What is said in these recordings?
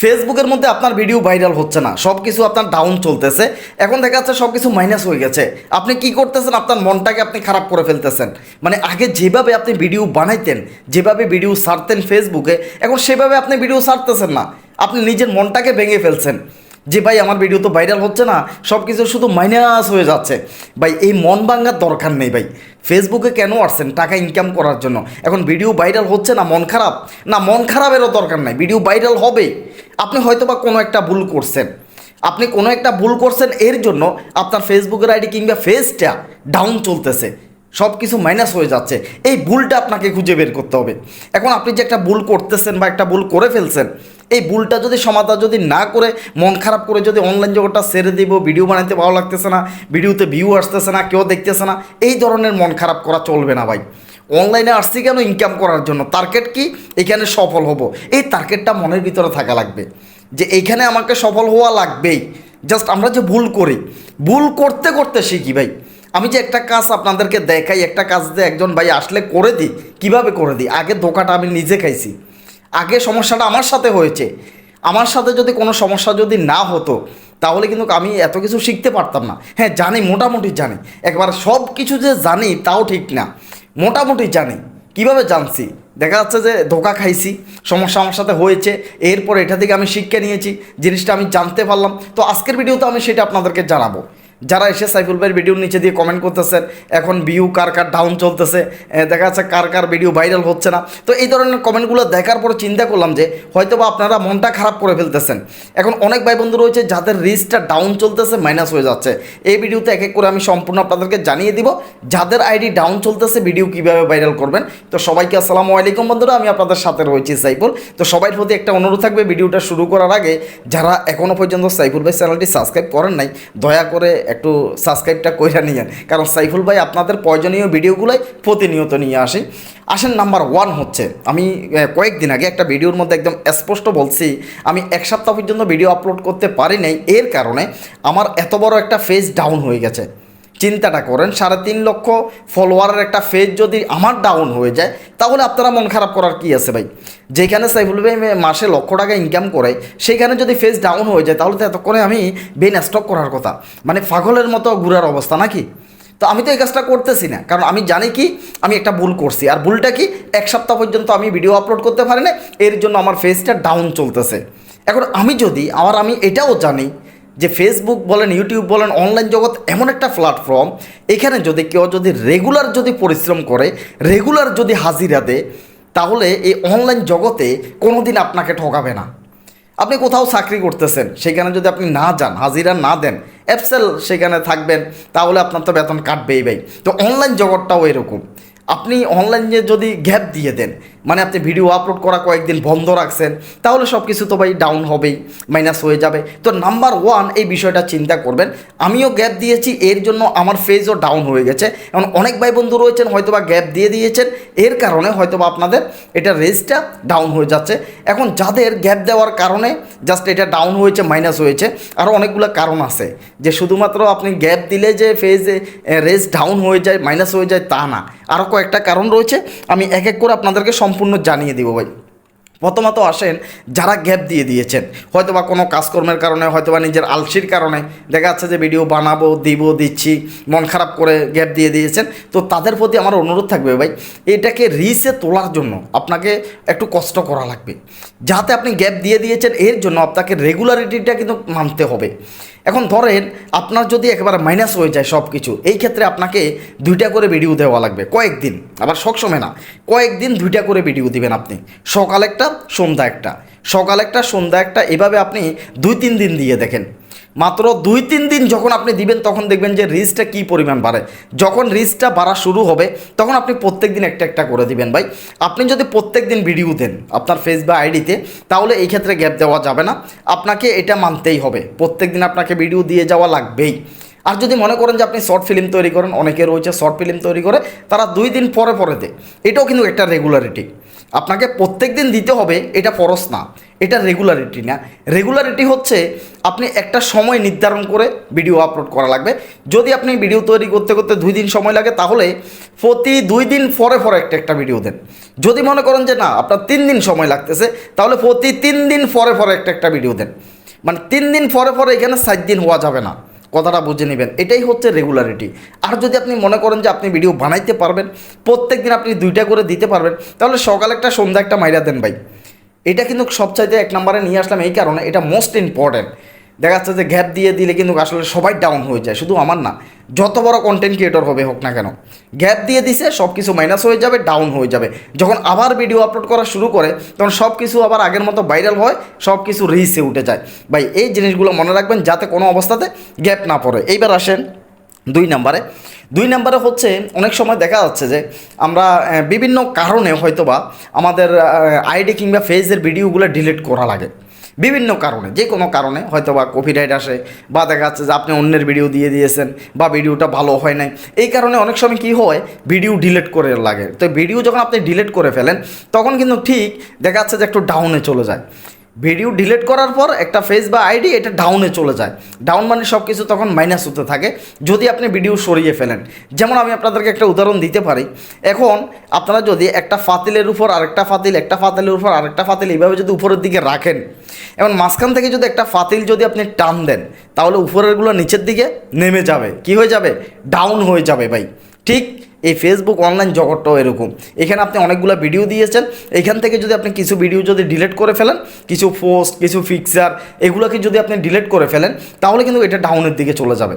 ফেসবুকের মধ্যে আপনার ভিডিও ভাইরাল হচ্ছে না সব কিছু আপনার ডাউন চলতেছে। এখন দেখা যাচ্ছে সব কিছু মাইনাস হয়ে গেছে। আপনি কি করতেছেন? আপনার মনটাকে আপনি খারাপ করে ফেলতেছেন। মানে আগে যেভাবে আপনি ভিডিও বানাইতেন, যেভাবে ভিডিও ছাড়তেন ফেসবুকে এখন সেভাবে আপনি ভিডিও ছাড়তেছেন না। আপনি নিজের মনটাকে ভেঙে ফেলছেন। যে ভাই আমার ভিডিও তো ভাইরাল হচ্ছে না সব কিছু শুধু মাইনাস হয়ে যাচ্ছে। ভাই, এই মন ভাঙার দরকার নেই ভাই। ফেসবুকে কেন আসছেন? টাকা ইনকাম করার জন্য। এখন ভিডিও ভাইরাল হচ্ছে না, মন খারাপ? না, মন খারাপেরও দরকার নাই। ভিডিও ভাইরাল হবে। আপনি হয়তো বা কোনো একটা ভুল করছেন। আপনি কোনো একটা ভুল করছেন, এর জন্য আপনার ফেসবুকের আইডি কিংবা ফেসটা ডাউন চলতেছে। সব কিছু মাইনাস হয়ে যাচ্ছে। এই ভুলটা আপনাকে খুঁজে বের করতে হবে। এখন আপনি যে একটা ভুল করতেছেন বা একটা ভুল করে ফেলছেন, এই ভুলটা যদি সমাধান যদি না করে, মন খারাপ করে যদি অনলাইন জগৎটা ছেড়ে দিব ভিডিও বানাইতে ভালো লাগতেছে না ভিডিওতে ভিউ আসতেছে না, কেউ দেখতেছে না, এই ধরনের মন খারাপ করা চলবে না ভাই। অনলাইনে আসছি কেন ইনকাম করার জন্য? টার্গেট কি? এখানে সফল হব। এই টার্গেটটা মনের ভিতরে থাকা লাগবে। যে এইখানে আমাকে সফল হওয়া লাগবেই। জাস্ট আমরা যে ভুল করি। ভুল করতে করতে শিখি ভাই। আমি যে একটা কাজ আপনাদেরকে দেখাই, একটা কাজ যে একজন ভাই আসলে করে দিই, কীভাবে করে দিই? আগে ধোকাটা আমি নিজে খাইছি। আগে সমস্যাটা আমার সাথে হয়েছে। আমার সাথে যদি কোনো সমস্যা যদি না হতো, তাহলে কিন্তু আমি এত কিছু শিখতে পারতাম না। হ্যাঁ জানি, মোটামুটি জানি। একবার সব কিছু যে জানি, তাও ঠিক না। মোটামুটি জানি। কীভাবে জানছি? দেখা যাচ্ছে যে ধোকা খাইছি, সমস্যা আমার সাথে হয়েছে, এরপর এটা থেকে আমি শিক্ষা নিয়েছি, জিনিসটা আমি জানতে পারলাম। তো আজকের ভিডিওতে আমি সেটা আপনাদেরকে জানাব। যারা এসে সাইফুল ভাইয়ের ভিডিওর নিচে দিয়ে কমেন্ট করতেছেন, এখন ভিউ কার কার ডাউন চলতেছে দেখা যাচ্ছে কার কার ভিডিও ভাইরাল হচ্ছে না। তো এই ধরনের কমেন্টগুলো দেখার পর চিন্তা করলাম যে হয়তো বা আপনারা মনটা খারাপ করে ফেলতেছেন। এখন অনেক ভাই বন্ধু রয়েছে যাদের রিস্কটা ডাউন চলতেছে মাইনাস হয়ে যাচ্ছে। এই ভিডিওতে এক এক করে আমি সম্পূর্ণ আপনাদেরকে জানিয়ে দিব, যাদের আইডি ডাউন চলতেছে ভিডিও কীভাবে ভাইরাল করবেন। তো সবাইকে আসসালামু আলাইকুম বন্ধুরা, আমি আপনাদের সাথে রয়েছি সাইফুল। তো সবাই প্রতি একটা অনুরোধ থাকবে ভিডিওটা শুরু করার আগে, যারা এখনও পর্যন্ত সাইফুল ভাই চ্যানেলটি সাবস্ক্রাইব করেন নাই, দয়া করে একটু সাবস্ক্রাইবটা কইরা নিয়েন। কারণ সাইফুল ভাই আপনাদের প্রয়োজনীয় ভিডিওগুলোই প্রতিনিয়ত নিয়ে আসি। আসেন নাম্বার ওয়ান হচ্ছে, আমি কয়েকদিন আগে একটা ভিডিওর মধ্যে একদম স্পষ্ট বলছি, আমি এক সপ্তাহ পর্যন্ত ভিডিও আপলোড করতে পারি নাই, এর কারণে আমার এত বড় একটা ফেজ ডাউন হয়ে গেছে। চিন্তাটা করেন, সাড়ে তিন লক্ষ ফলোয়ারের একটা ফেজ যদি আমার ডাউন হয়ে যায়, তাহলে আপনারা মন খারাপ করার কি আছে ভাই? যেখানে সাইফুল ভাই মাসে লক্ষ টাকা ইনকাম করে, সেখানে যদি ফেজ ডাউন হয়ে যায়, তাহলে তো এতক্ষণে আমি বেন স্টক করার কথা। মানে পাগলের মতো ঘুরার অবস্থা নাকি? তো আমি তো এই কাজটা করতেছি না, কারণ আমি জানি কি, আমি একটা ভুল করছি। আর ভুলটা কি? এক সপ্তাহ পর্যন্ত আমি ভিডিও আপলোড করতে পারি না এর জন্য আমার ফেজটা ডাউন চলতেছে। এখন আমি যদি আবার আমি এটাও জানি যে ফেসবুক বলেন ইউটিউব বলেন অনলাইন জগৎ এমন একটা প্ল্যাটফর্ম এখানে যদি কেউ যদি রেগুলার যদি পরিশ্রম করে রেগুলার যদি হাজিরা দেয়, তাহলে এই অনলাইন জগতে কোনো দিন আপনাকে ঠকাবে না। আপনি কোথাও চাকরি করতেছেন, সেখানে যদি আপনি না যান, হাজিরা না দেন অ্যাপসেল সেখানে থাকবেন, তাহলে আপনার তো বেতন কাটবেই ভাই। তো অনলাইন জগৎটাও এরকম। আপনি অনলাইনে যদি গ্যাপ দিয়ে দেন মানে আপনি ভিডিও আপলোড করা কয়েকদিন বন্ধ রাখছেন, তাহলে সব কিছু তো ভাই ডাউন হবেই মাইনাস হয়ে যাবে। তো নাম্বার ওয়ান এই বিষয়টা চিন্তা করবেন, আমিও গ্যাপ দিয়েছি, এর জন্য আমার ফেজও ডাউন হয়ে গেছে। এখন অনেক ভাই বন্ধু রয়েছেন হয়তো বা গ্যাপ দিয়ে দিয়েছেন, এর কারণে হয়তো বা আপনাদের এটা রেসটা ডাউন হয়ে যাচ্ছে। এখন যাদের গ্যাপ দেওয়ার কারণে জাস্ট এটা ডাউন হয়েছে মাইনাস হয়েছে আরও অনেকগুলো কারণ আছে। যে শুধুমাত্র আপনি গ্যাপ দিলে যে ফেজে রেস ডাউন হয়ে যায় মাইনাস হয়ে যায়, তা না। আরও কয়েকটা কারণ রয়েছে, আমি এক এক করে আপনাদেরকে সম্পূর্ণ জানিয়ে দিব ভাই। প্রথমত আসেন, যারা গ্যাপ দিয়ে দিয়েছেন হয়তো বা কোনো কাজকর্মের কারণে হয়তো বা নিজের আলসির কারণে, দেখা যাচ্ছে যে ভিডিও বানাবো, দিব, দিচ্ছি, মন খারাপ করে গ্যাপ দিয়ে দিয়েছেন, তো তাদের প্রতি আমার অনুরোধ থাকবে ভাই, এটাকে রিসে তোলার জন্য আপনাকে একটু কষ্ট করা লাগবে। যাতে আপনি গ্যাপ দিয়ে দিয়েছেন, এর জন্য আপনাকে রেগুলারিটিটা কিন্তু মানতে হবে। এখন ধরেন আপনার যদি একেবারে মাইনাস হয়ে যায় সব কিছু এই ক্ষেত্রে আপনাকে দুইটা করে ভিডিও দেওয়া লাগবে, কয়েকদিন, আবার সবসময় না, কয়েকদিন দুইটা করে ভিডিও দিবেন আপনি, সকাল একটা, সন্ধ্যা একটা, সকাল একটা, সন্ধ্যা একটা, এভাবে আপনি দুই তিন দিন দিয়ে দেখেন। মাত্র দুই তিন দিন যখন আপনি দিবেন, তখন দেখবেন যে রিস্কটা কী পরিমাণ বাড়ে। যখন রিস্কটা বাড়া শুরু হবে, তখন আপনি প্রত্যেক দিন একটা একটা করে দিবেন ভাই। আপনি যদি প্রত্যেক দিন ভিডিও দেন আপনার ফেস বা আইডিতে তাহলে এই ক্ষেত্রে গ্যাপ দেওয়া যাবে না। আপনাকে এটা মানতেই হবে। প্রত্যেক দিন আপনাকে ভিডিও দিয়ে যাওয়া লাগবেই। আর যদি মনে করেন যে আপনি শর্ট ফিল্ম তৈরি করেন, অনেকে রয়েছে শর্ট ফিল্ম তৈরি করে, তারা দুই দিন পরে পরে দেয়। এটাও কিন্তু একটা রেগুলারিটি আপনাকে প্রত্যেক দিন দিতে হবে, এটা ফরস না। এটা রেগুলারিটি না। রেগুলারিটি হচ্ছে আপনি একটা সময় নির্ধারণ করে ভিডিও আপলোড করা লাগবে। যদি আপনি ভিডিও তৈরি করতে করতে দুই দিন সময় লাগে, তাহলে প্রতি দুই দিন পরে পরে একটা একটা ভিডিও দেন। যদি মনে করেন যে না, আপনার তিন দিন সময় লাগতেছে, তাহলে প্রতি তিন দিন পরে পরে একটা একটা ভিডিও দেন। মানে তিন দিন পরে পরে এখানে সাত দিন হওয়া যাবে না। কথাটা বুঝে নেবেন। এটাই হচ্ছে রেগুলারিটি আর যদি আপনি মনে করেন যে আপনি ভিডিও বানাইতে পারবেন প্রত্যেক দিন আপনি দুইটা করে দিতে পারবেন, তাহলে সকাল একটা, সন্ধ্যা একটা মাইরা দেন ভাই। এটা কিন্তু সবচাইতে এক নম্বরে নিয়ে আসলাম এই কারণে, এটা মোস্ট ইম্পর্ট্যান্ট দেখা যাচ্ছে যে গ্যাপ দিয়ে দিলে কিন্তু আসলে সবাই ডাউন হয়ে যায়, শুধু আমার না, যত বড় কন্টেন্ট ক্রিয়েটর হবে হোক না কেন গ্যাপ দিয়ে দিছে সব কিছু মাইনাস হয়ে যাবে ডাউন হয়ে যাবে। যখন আবার ভিডিও আপলোড করা শুরু করে, তখন সব কিছু আবার আগের মতো ভাইরাল হয় সব কিছু রিসে উঠে যায়। ভাই, এই জিনিসগুলো মনে রাখবেন যাতে কোনো অবস্থাতে গ্যাপ না পড়ে। এইবার আসেন দুই নম্বরে। দুই নম্বরে হচ্ছে, অনেক সময় দেখা যাচ্ছে যে আমরা বিভিন্ন কারণে হয়তোবা আমাদের আইডি কিংবা ফেসের ভিডিওগুলো ডিলিট করা লাগে। বিভিন্ন কারণে, যে কোনো কারণে হয়তো বা কপিরাইট আসে বা দেখা যাচ্ছে যে আপনি অন্যের ভিডিও দিয়ে দিয়েছেন বা ভিডিওটা ভালো হয় নাই। এই কারণে অনেক সময় কী হয়, ভিডিও ডিলিট করে লাগে। তো ভিডিও যখন আপনি ডিলিট করে ফেলেন, তখন কিন্তু ঠিক দেখা যাচ্ছে যে একটু ডাউনে চলে যায়। ভিডিও ডিলিট করার পর একটা ফেস বা আইডি এটা ডাউনে চলে যায়। ডাউন মানে সব কিছু তখন মাইনাস হতে থাকে, যদি আপনি ভিডিও সরিয়ে ফেলেন। যেমন আমি আপনাদেরকে একটা উদাহরণ দিতে পারি। এখন আপনারা যদি একটা ফাতিলের উপর আরেকটা ফাতিল, একটা ফাতিলের উপর আরেকটা ফাতিল এইভাবে যদি উপরের দিকে রাখেন এবং মাঝখান থেকে যদি একটা ফাতিল যদি আপনি টান দেন, তাহলে উপরেরগুলো নিচের দিকে নেমে যাবে। কি হয়ে যাবে? ডাউন হয়ে যাবে ভাই। ঠিক এই ফেসবুক অনলাইন জগৎটাও এরকম। এখানে আপনি অনেকগুলো ভিডিও দিয়েছেন। এখান থেকে যদি আপনি কিছু ভিডিও যদি ডিলিট করে ফেলেন, কিছু পোস্ট কিছু ফিক্সার এগুলোকে যদি আপনি ডিলিট করে ফেলেন, তাহলে কিন্তু এটা ডাউনের দিকে চলে যাবে।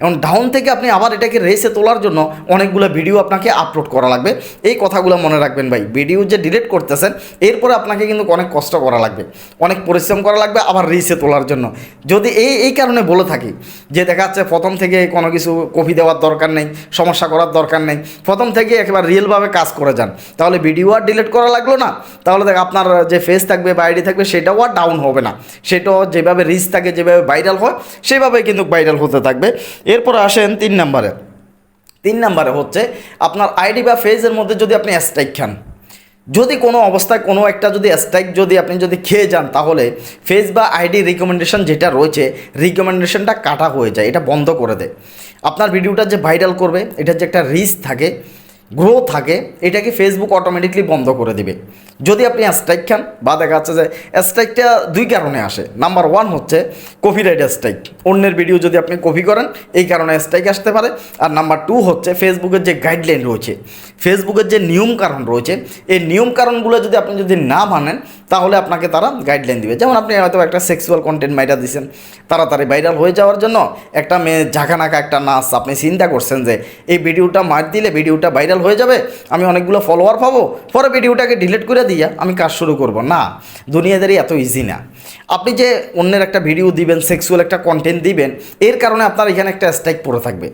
এবং ডাউন থেকে আপনি আবার এটাকে রেসে তোলার জন্য অনেকগুলো ভিডিও আপনাকে আপলোড করা লাগবে। এই কথাগুলো মনে রাখবেন ভাই ভিডিও যে ডিলিট করতেছেন, এরপরে আপনাকে কিন্তু অনেক কষ্ট করা লাগবে। অনেক পরিশ্রম করা লাগবে আবার রিসে তোলার জন্য। যদি এই এই কারণে বলে থাকি যে দেখা যাচ্ছে প্রথম থেকে কোনো কিছু কপি দেওয়ার দরকার নেই, সমস্যা করার দরকার নেই, প্রথম থেকে একেবারে রিয়েলভাবে কাজ করে যান, তাহলে ভিডিও আর ডিলিট করা লাগল না। তাহলে দেখ আপনার যে ফেস থাকবে বা আইডি থাকবে সেটাও আর ডাউন হবে না। সেটাও যেভাবে রিচ থাকে, যেভাবে ভাইরাল হয় সেভাবেই কিন্তু ভাইরাল হতে থাকবে। এরপরে আসেন তিন নাম্বারে। তিন নাম্বারে হচ্ছে আপনার আইডি বা ফেজের মধ্যে যদি আপনি স্ট্রাইক খান, যদি কোনো অবস্থায় কোনো একটা যদি স্ট্রাইক যদি আপনি যদি খেয়ে যান, তাহলে ফেস বা আইডি রিকমেন্ডেশন যেটা রয়েছে রিকমেন্ডেশনটা কাটা হয়ে যায়, এটা বন্ধ করে দেয়। আপনার ভিডিওটা যে ভাইরাল করবে এটার যে একটা রিস্ক থাকে গ্রো থাকে, এটাকে ফেসবুক অটোমেটিকলি বন্ধ করে দিবে। যদি আপনি স্ট্রাইক খান, বা দেখা যাচ্ছে যে স্ট্রাইকটা দুই কারণে আসে। নাম্বার ওয়ান হচ্ছে কপিরাইট স্ট্রাইক অন্যের ভিডিও যদি আপনি কপি করেন, এই কারণে স্ট্রাইক আসতে পারে। আর নাম্বার টু হচ্ছে ফেসবুকের যে গাইডলাইন রয়েছে ফেসবুকের যে নিয়ম কারণ রয়েছে, এই নিয়ম কারণগুলো যদি আপনি যদি না মানেন, তাহলে আপনাকে তারা গাইডলাইন দিবে। যেমন আপনি হয়তো একটা সেক্সুয়াল কন্টেন্ট মাইরা দিয়েছেন তাড়াতাড়ি ভাইরাল হয়ে যাওয়ার জন্য একটা মেয়ে ঝাঁকানাকা একটা নাচ আপনি চিন্তা করছেন যে, এই ভিডিওটা মার দিলে ভিডিওটা ভাইরাল হয়ে যাবে, আমি অনেকগুলো ফলোয়ার পাবো, পরে ভিডিওটাকে ডিলিট করে দিয়া আমি কাজ শুরু করব। না দুনিয়াদারি এত ইজি না। আপনি যে অন্যের একটা ভিডিও দিবেন সেক্সুয়াল একটা কন্টেন্ট দিবেন, এর কারণে আপনার এখানে একটা স্ট্রাইক পড়ে থাকবে।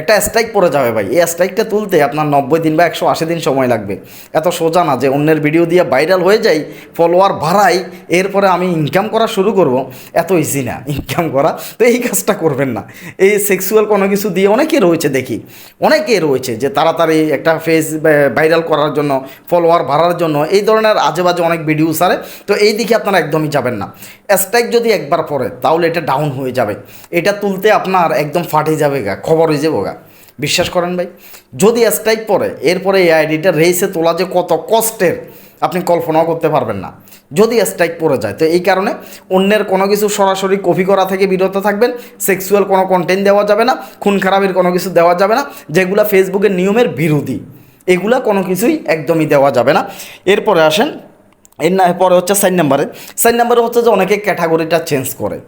একটা স্ট্রাইক পড়ে যাবে ভাই। এই স্ট্রাইকটা তুলতে আপনার নব্বই দিন বা একশো আশি দিন সময় লাগবে। এত সোজা না যে অন্যের ভিডিও দিয়ে ভাইরাল হয়ে যাই ফলোয়ার বাড়াই, এরপরে আমি ইনকাম করা শুরু করব, এত ইজি না ইনকাম করা। তো এই কাজটা করবেন না। এই সেক্সুয়াল কোনো কিছু দিয়ে অনেকে রয়েছে দেখি। অনেকে রয়েছে যে তাড়াতাড়ি একটা ফেস ভাইরাল করার জন্য ফলোয়ার বাড়ার জন্য, এই ধরনের আজে বাজে অনেক ভিডিও সারে তো এই দিকে আপনারা একদমই যাবেন না। স্ট্রাইক যদি একবার পড়ে, তাহলে এটা ডাউন হয়ে যাবে। এটা তুলতে আপনার একদম ফাটে যাবে খবর হয়ে যাবে। বিশ্বাস করেন ভাই, যদি স্ট্রাইক পরে এরপরে এই আইডিটা রেসে তোলা যে কত কষ্টের, আপনি কল্পনাও করতে পারবেন না। যদি স্ট্রাইক পড়ে যায়, তো এই কারণে অন্যের কোনো কিছু সরাসরি কপি করা থেকে বিরত থাকবেন সেক্সুয়াল কোনো কন্টেন্ট দেওয়া যাবে না, খুন খারাপের কোনো কিছু দেওয়া যাবে না, যেগুলো ফেসবুকের নিয়মের বিরোধী, এগুলা কোনো কিছুই একদমই দেওয়া যাবে না। এরপরে আসেন, এর না পরে হচ্ছে সাইন নাম্বারে। সাইন নাম্বারে হচ্ছে যে অনেকে ক্যাটাগরিটা চেঞ্জ করে।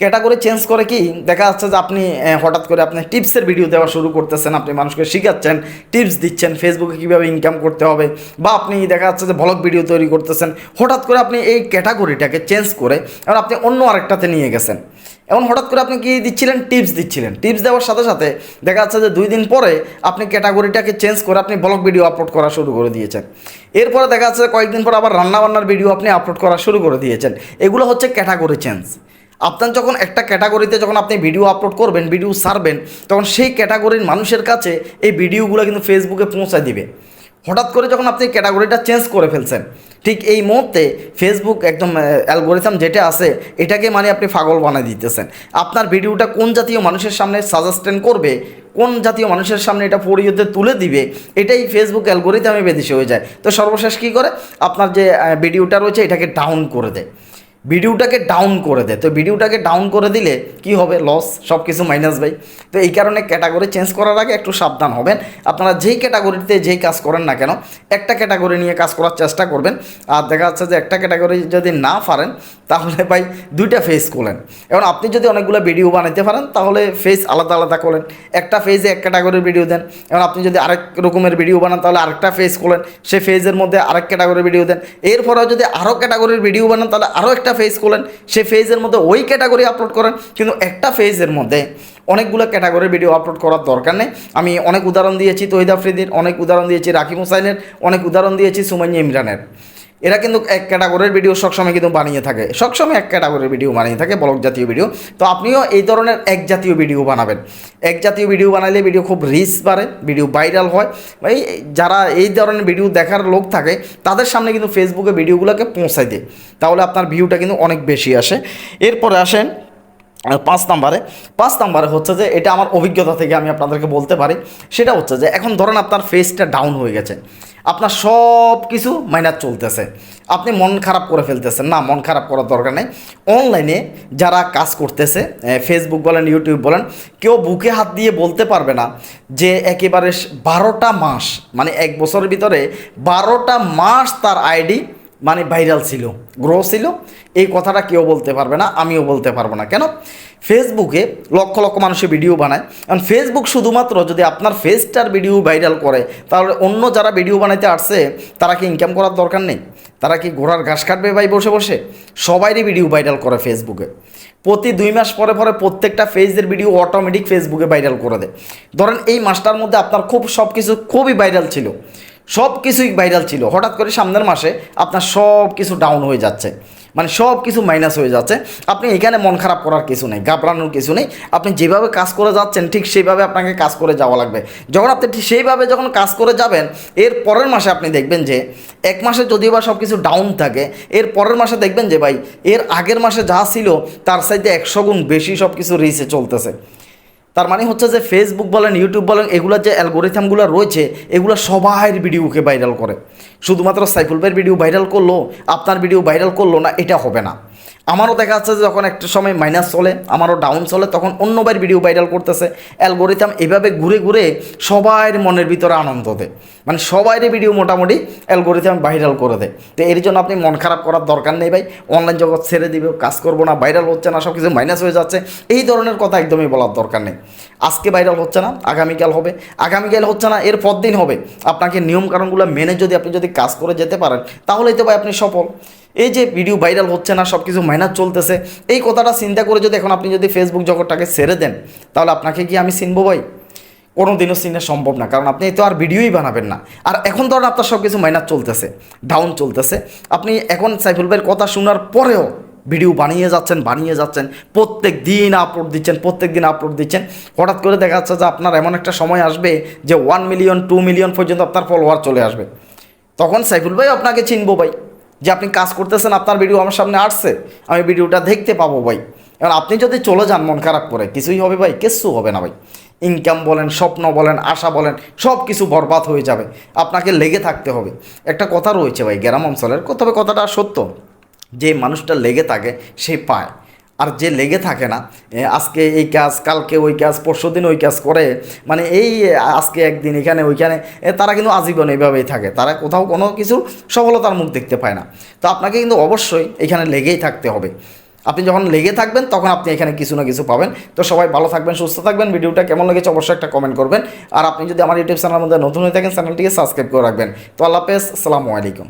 ক্যাটাগরি চেঞ্জ করে কি দেখা যাচ্ছে যে আপনি হঠাৎ করে আপনি টিপসের ভিডিও দেওয়া শুরু করতেছেন, আপনি মানুষকে শেখাচ্ছেন, টিপস দিচ্ছেন, ফেসবুকে কীভাবে ইনকাম করতে হবে বা আপনি দেখা যাচ্ছে যে ব্লগ ভিডিও তৈরি করতেছেন, হঠাৎ করে আপনি এই ক্যাটাগরিটাকে চেঞ্জ করে এবার আপনি অন্য আরেকটাতে নিয়ে গেছেন। এমন হঠাৎ করে আপনি কি দিচ্ছিলেন? টিপস দিচ্ছিলেন। টিপস দেওয়ার সাথে সাথে দেখা যাচ্ছে যে দুই দিন পরে আপনি ক্যাটাগরিটাকে চেঞ্জ করে আপনি ব্লগ ভিডিও আপলোড করা শুরু করে দিয়েছেন। এরপরে দেখা যাচ্ছে কয়েকদিন পর আবার রান্নাবান্নার ভিডিও আপনি আপলোড করা শুরু করে দিয়েছেন। এগুলো হচ্ছে ক্যাটাগরি চেঞ্জ। আপনার যখন একটা ক্যাটাগরিতে যখন আপনি ভিডিও আপলোড করবেন ভিডিও সারবেন, তখন সেই ক্যাটাগরির মানুষের কাছে এই ভিডিওগুলো কিন্তু ফেসবুকে পৌঁছায় দিবে। হঠাৎ করে যখন আপনি ক্যাটাগরিটা চেঞ্জ করে ফেলছেন, ঠিক এই মুহূর্তে ফেসবুক একদম অ্যালগোরিথাম যেটা আছে, এটাকে মানে আপনি পাগল বানিয়ে দিতেছেন। আপনার ভিডিওটা কোন জাতীয় মানুষের সামনে সাজেস্টেন করবে, কোন জাতীয় মানুষের সামনে এটা পরিয়তে তুলে দিবে, এটাই ফেসবুক অ্যালগোরিথামে বেদিশে হয়ে যায়। তো সর্বশেষ কী করে? আপনার যে ভিডিওটা রয়েছে, এটাকে ডাউন করে দেয়। ভিডিওটাকে ডাউন করে দেয় তো ভিডিওটাকে ডাউন করে দিলে কি হবে? লস সব কিছু মাইনাস ভাই। তো এই কারণে ক্যাটাগরি চেঞ্জ করার আগে একটু সাবধান হবেন। আপনারা যেই ক্যাটাগরিতে যেই কাজ করেন না কেন, একটা ক্যাটাগরি নিয়ে কাজ করার চেষ্টা করবেন। আর দেখা যাচ্ছে যে একটা ক্যাটাগরি যদি না পারেন, তাহলে ভাই দুইটা ফেস খোলেন। এখন আপনি যদি অনেকগুলো ভিডিও বানাইতে পারেন, তাহলে ফেস আলাদা আলাদা খোলেন। একটা ফেজে এক ক্যাটাগরির ভিডিও দেন। এখন আপনি যদি আরেক রকমের ভিডিও বানান, তাহলে আরেকটা ফেজ খোলেন। সে ফেজের মধ্যে আরেক ক্যাটাগরির ভিডিও দেন। এরপরেও যদি আরও ক্যাটাগরির ভিডিও বানান, তাহলে আরও একটা ফেজ খোলেন সেই ফেজের মধ্যে ওই ক্যাটাগরি আপলোড করেন, কিন্তু একটা ফেজের মধ্যে অনেকগুলো ক্যাটাগরির ভিডিও আপলোড করার দরকার নেই। আমি অনেক উদাহরণ দিয়েছি তহিদ আফ্রিদির, অনেক উদাহরণ দিয়েছি রাকিম হুসাইনের, অনেক উদাহরণ দিয়েছি সুমাইয়া ইমরানের। এরা কিন্তু এক ক্যাটাগরির ভিডিও সবসময় কিন্তু বানিয়ে থাকে। সবসময় এক ক্যাটাগরির ভিডিও বানিয়ে থাকে ব্লগ জাতীয় ভিডিও তো আপনিও এই ধরনের এক জাতীয় ভিডিও বানাবেন। এক জাতীয় ভিডিও বানালে ভিডিও খুব রিচ বাড়ে ভিডিও ভাইরাল হয়। এই যারা এই ধরনের ভিডিও দেখার লোক থাকে, তাদের সামনে কিন্তু ফেসবুকে ভিডিওগুলোকে পৌঁছায় দেয়। তাহলে আপনার ভিউটা কিন্তু অনেক বেশি আসে। এরপরে আসেন পাঁচ নাম্বারে। পাঁচ নাম্বারে হচ্ছে যে, এটা আমার অভিজ্ঞতা থেকে আমি আপনাদেরকে বলতে পারি। সেটা হচ্ছে যে, এখন ধরেন আপনার ফেসটা ডাউন হয়ে গেছে। আপনার সব কিছু মাইনাস চলতেছে। আপনি মন খারাপ করে ফেলতেছেন। না, মন খারাপ করার দরকার নেই। অনলাইনে যারা কাজ করতেছে ফেসবুক বলেন ইউটিউব বলেন, কেউ বুকে হাত দিয়ে বলতে পারবে না যে একেবারে বারোটা মাস মানে এক বছরের ভিতরে বারোটা মাস তার আইডি মানে ভাইরাল ছিল, গ্রহ ছিল, এই কথাটা কেউ বলতে পারবে না, আমিও বলতে পারব না। কেন? ফেসবুকে লক্ষ লক্ষ মানুষের ভিডিও বানায়। কারণ ফেসবুক শুধুমাত্র যদি আপনার ফেসটার ভিডিও ভাইরাল করে, তাহলে অন্য যারা ভিডিও বানাইতে আসছে, তারা কি ইনকাম করার দরকার নেই? তারা কি ঘোড়ার ঘাস কাটবে ভাই বসে বসে? সবাইরই ভিডিও ভাইরাল করে ফেসবুকে। প্রতি দুই মাস পরে পরে প্রত্যেকটা ফেজের ভিডিও অটোমেটিক ফেসবুকে ভাইরাল করে দেয়। ধরেন এই মাসটার মধ্যে আপনার খুব সব কিছু খুবই ভাইরাল ছিল। সব কিছুই ভাইরাল ছিল। হঠাৎ করে সামনের মাসে আপনার সব কিছু ডাউন হয়ে যাচ্ছে। মানে সব কিছু মাইনাস হয়ে যাচ্ছে। আপনি এখানে মন খারাপ করার কিছু নেই, ঘাবড়ানোর কিছু নেই। আপনি যেভাবে কাজ করে যাচ্ছেন, ঠিক সেইভাবে আপনাকে কাজ করে যাওয়া লাগবে। যখন আপনি ঠিক সেইভাবে যখন কাজ করে যাবেন, এর পরের মাসে আপনি দেখবেন যে, এক মাসে যদিও বা সব কিছু ডাউন থাকে, এর পরের মাসে দেখবেন যে ভাই, এর আগের মাসে যা ছিল, তার সাইডে একশো গুণ বেশি সব কিছু রিসে চলতেছে। তার মানে হচ্ছে যে ফেসবুক বলেন ইউটিউব বলেন এগুলোর যে অ্যালগোরিথমগুলো রয়েছে, এগুলো সবাইয়ের ভিডিওকে ভাইরাল করে। শুধুমাত্র সাইফুল ভাইয়ের ভিডিও ভাইরাল করল, আপনার ভিডিও ভাইরাল করল না, এটা হবে না। আমারও দেখা যাচ্ছে যে যখন একটা সময় মাইনাস চলে, আমারও ডাউন চলে, তখন অন্য ভাইয়ের ভিডিও ভাইরাল করতেছে। অ্যালগোরিথাম এভাবে ঘুরে ঘুরে সবার মনের ভিতরে আনন্দ দেয়। মানে সবাইয়ের ভিডিও মোটামুটি অ্যালগোরিথাম ভাইরাল করে দেয়। তো এর জন্য আপনি মন খারাপ করার দরকার নেই ভাই। অনলাইন জগৎ ছেড়ে দিবে, কাজ করব না ভাইরাল হচ্ছে না সব কিছু মাইনাস হয়ে যাচ্ছে। এই ধরনের কথা একদমই বলার দরকার নেই। আজকে ভাইরাল হচ্ছে না, আগামীকাল হবে। আগামীকাল হচ্ছে না, এর পর দিন হবে। আপনাকে নিয়মকানুনগুলো মেনে যদি আপনি যদি কাজ করে যেতে পারেন, তাহলেই তো ভাই আপনি সফল। এই যে ভিডিও ভাইরাল হচ্ছে না সব কিছু মাইনাস চলতেছে, এই কথাটা চিন্তা করে যদি এখন আপনি যদি ফেসবুক জগৎটাকে ছেড়ে দেন, তাহলে আপনাকে কি আমি চিনবো ভাই? কোনো দিনও চিনা সম্ভব না, কারণ আপনি তো আর ভিডিওই বানাবেন না। আর এখন ধরেন আপনার সব কিছু মাইনাস চলতেছে ডাউন চলতেছে, আপনি এখন সাইফুল ভাইয়ের কথা শোনার পরেও ভিডিও বানিয়ে যাচ্ছেন বানিয়ে যাচ্ছেন, প্রত্যেক দিন আপলোড দিচ্ছেন, প্রত্যেক দিন আপলোড দিচ্ছেন, হঠাৎ করে দেখা যাচ্ছে যে আপনার এমন একটা সময় আসবে যে ওয়ান মিলিয়ন টু মিলিয়ন পর্যন্ত আপনার ফলোয়ার চলে আসবে। তখন সাইফুল ভাই আপনাকে চিনবো ভাই। যে আপনি কাজ করতেছেন, আপনার ভিডিও আমার সামনে আসছে, আমি ভিডিওটা দেখতে পাবো ভাই। এবার আপনি যদি চলে যান মন খারাপ করে, কিছুই হবে ভাই, কিচ্ছু হবে না ভাই। ইনকাম বলেন, স্বপ্ন বলেন, আশা বলেন সব কিছু বরবাদ হয়ে যাবে। আপনাকে লেগে থাকতে হবে। একটা কথা রয়েছে ভাই, গ্রাম অঞ্চলের, তবে কথাটা সত্য। যে মানুষটা লেগে থাকে, সে পায়। আর যে লেগে থাকে না আজকে এই কাজ, কালকে ওই কাজ, পরশু দিন ওই কাজ করে মানে এই আজকে একদিন এখানে, ওইখানে তারা কিন্তু আজীবন এইভাবেই থাকে। তারা কোথাও কোনো কিছু সফলতার মুখ দেখতে পায় না। তো আপনাকে কিন্তু অবশ্যই এখানে লেগেই থাকতে হবে। আপনি যখন লেগে থাকবেন, তখন আপনি এখানে কিছু না কিছু পাবেন। তো সবাই ভালো থাকবেন, সুস্থ থাকবেন। ভিডিওটা কেমন লেগেছে অবশ্যই একটা কমেন্ট করবেন। আর আপনি যদি আমার ইউটিউব চ্যানেলের মধ্যে নতুন হয়ে থাকেন, চ্যানেলটিকে সাবস্ক্রাইব করে রাখবেন। তো আল্লাহ হাফেজ, আসসালামু আলাইকুম।